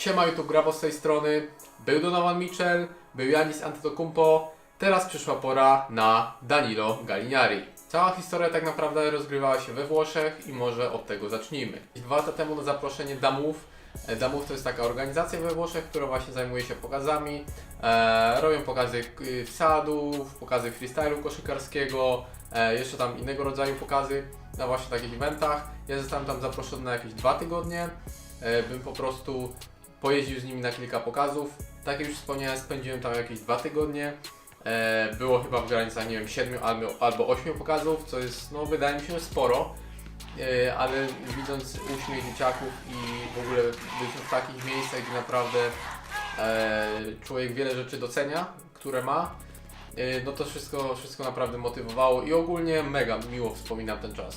Siema YouTube Grabo z tej strony. Był Donovan Mitchell, był Janis Antetokounmpo. Teraz przyszła pora na Danilo Gallinari. Cała historia tak naprawdę rozgrywała się we Włoszech i może od tego zacznijmy. Dwa lata temu na zaproszenie Damów E, Damów to jest taka organizacja we Włoszech, która właśnie zajmuje się pokazami. E, robią pokazy k- wsadów, pokazy freestylu koszykarskiego, e, jeszcze tam innego rodzaju pokazy na właśnie takich eventach. Ja zostałem tam zaproszony na jakieś dwa tygodnie, e, bym po prostu pojeździł z nimi na kilka pokazów. Tak jak już wspomniałem, spędziłem tam jakieś dwa tygodnie. E, było chyba w granicach, nie wiem, 7 albo, albo 8 pokazów, co jest, no wydaje mi się, sporo. E, ale widząc uśmiech dzieciaków i w ogóle byliśmy w takich miejscach, gdzie naprawdę e, człowiek wiele rzeczy docenia, które ma, e, no to wszystko, wszystko naprawdę motywowało i ogólnie mega miło wspominam ten czas.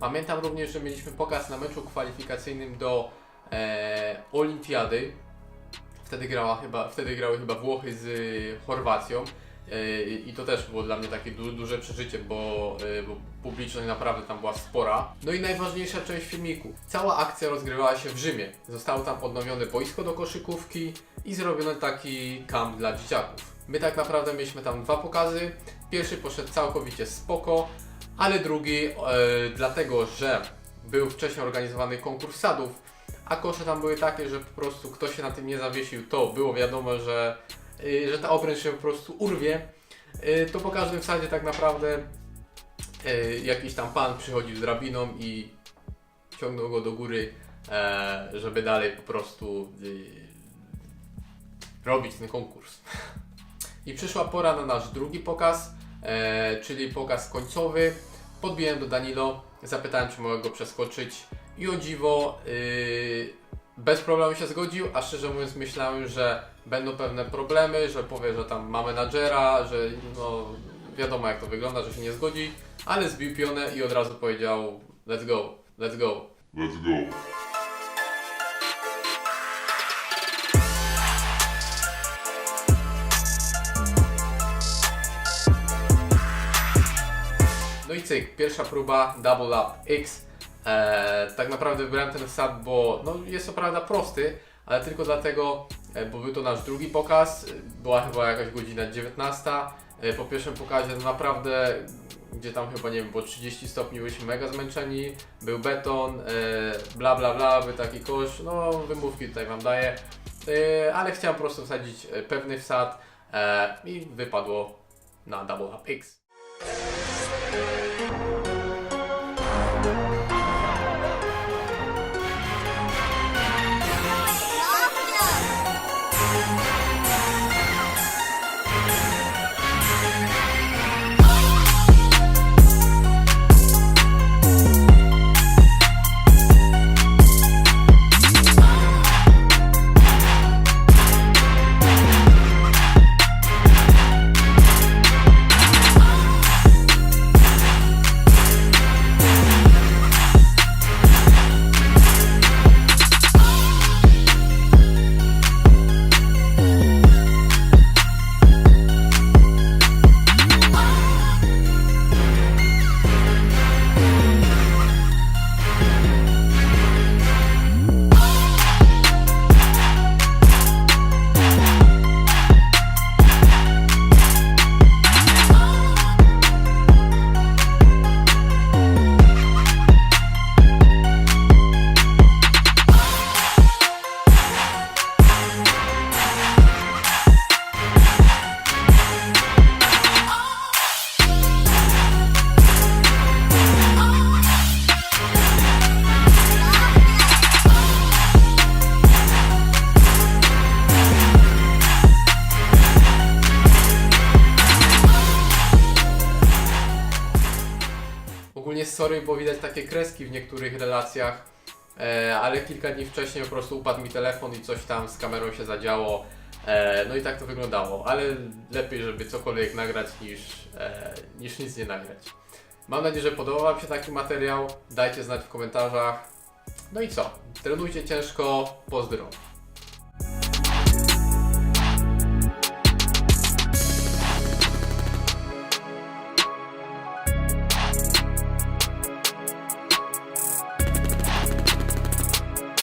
Pamiętam również, że mieliśmy pokaz na meczu kwalifikacyjnym do e, Olimpiady. Wtedy, grała chyba, wtedy grały chyba Włochy z y, Chorwacją. E, I to też było dla mnie takie du duże przeżycie, bo, e, bo publiczność naprawdę tam była spora. No i najważniejsza część filmiku. Cała akcja rozgrywała się w Rzymie. Zostało tam odnowione boisko do koszykówki i zrobiony taki kamp dla dzieciaków. My tak naprawdę mieliśmy tam dwa pokazy. Pierwszy poszedł całkowicie spoko, ale drugi e, dlatego, że był wcześniej organizowany konkurs sadów, a kosze tam były takie, że po prostu ktoś się na tym nie zawiesił, to było wiadomo, że, y, że ta obręcz się po prostu urwie. Y, to po każdym wsadzie tak naprawdę y, jakiś tam pan przychodził z drabiną i ciągnął go do góry, e, żeby dalej po prostu y, robić ten konkurs. I przyszła pora na nasz drugi pokaz, e, czyli pokaz końcowy. Podbiłem do Danilo, zapytałem, czy mogę go przeskoczyć i o dziwo yy, bez problemu się zgodził, a szczerze mówiąc myślałem, że będą pewne problemy, że powie, że tam ma menadżera, że no wiadomo jak to wygląda, że się nie zgodzi, ale zbił pionę i od razu powiedział let's go, let's go. Let's go. I cyk, pierwsza próba Double Up X. Eee, tak naprawdę wybrałem ten sad, bo no, jest to prawda prosty, ale tylko dlatego, e, bo był to nasz drugi pokaz. Była chyba jakaś godzina 19. E, po pierwszym pokazie no naprawdę, gdzie tam chyba nie wiem, było 30 stopni, byliśmy mega zmęczeni. Był beton, e, bla bla bla, był taki kosz. No, wymówki tutaj Wam daję. Ale chciałem po prostu wsadzić pewny wsad i wypadło na Double Up X. Phenomenal! Sorry, bo widać takie kreski w niektórych relacjach, e, ale kilka dni wcześniej po prostu upadł mi telefon i coś tam z kamerą się zadziało. E, no i tak to wyglądało, ale lepiej, żeby cokolwiek nagrać niż, e, niż nic nie nagrać. Mam nadzieję, że podobał Wam się taki materiał. Dajcie znać w komentarzach. No i co? Trenujcie ciężko. Pozdro.